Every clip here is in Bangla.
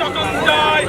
সকল জয়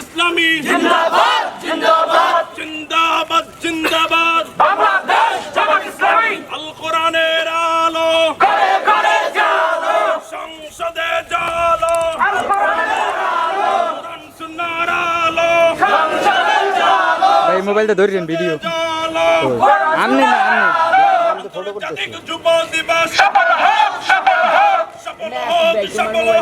ইসলামী। জিন্দাবাদ জিন্দাবাদ। জিন্দাবাদ জিন্দাবাদ। বাংলাদেশ জামাত ইসলামী। আল কোরআনের আলো। করে করে জালো। সংসদে জালো। আল কোরআনের আলো। কোরআন সুন্নাহর আলো। সংসদে জালো। মোবাইলটা ধরেন ভিডিও। আমনি না আমনি ফটো করতেছি যুব দিবস। সফল হোক। সফল হোক সফল হোক সফল হোক।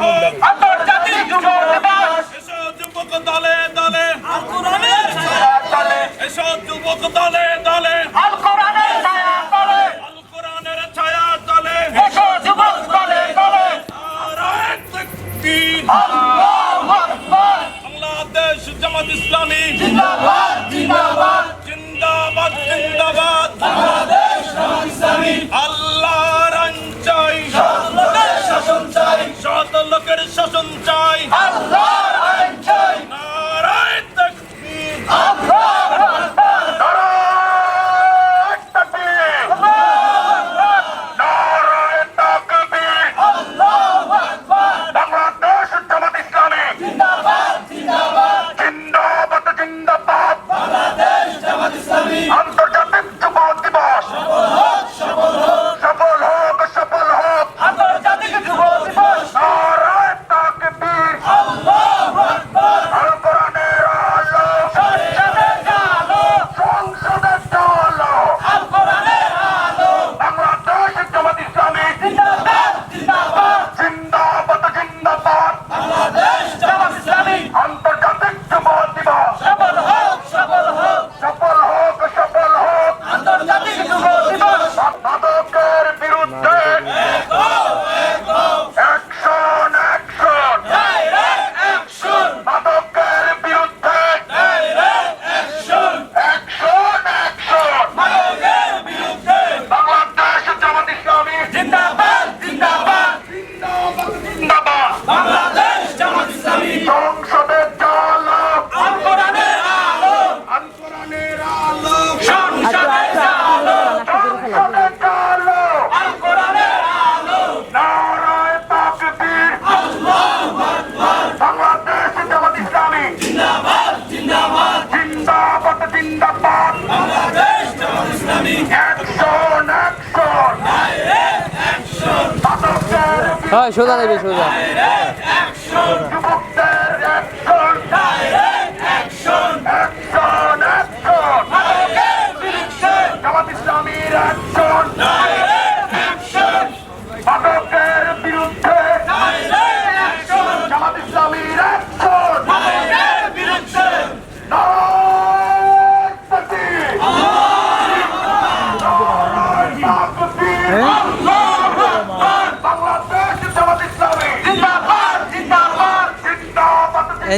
সোজা নেবে সোজা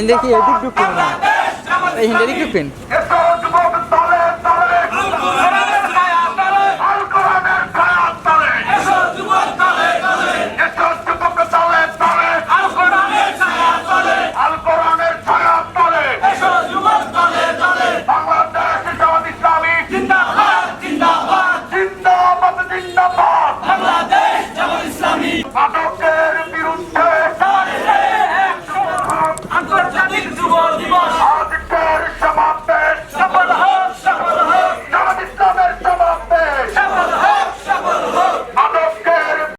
দেখি এদিক ঢুকবেন না এই হিন্দি ঢুকবেন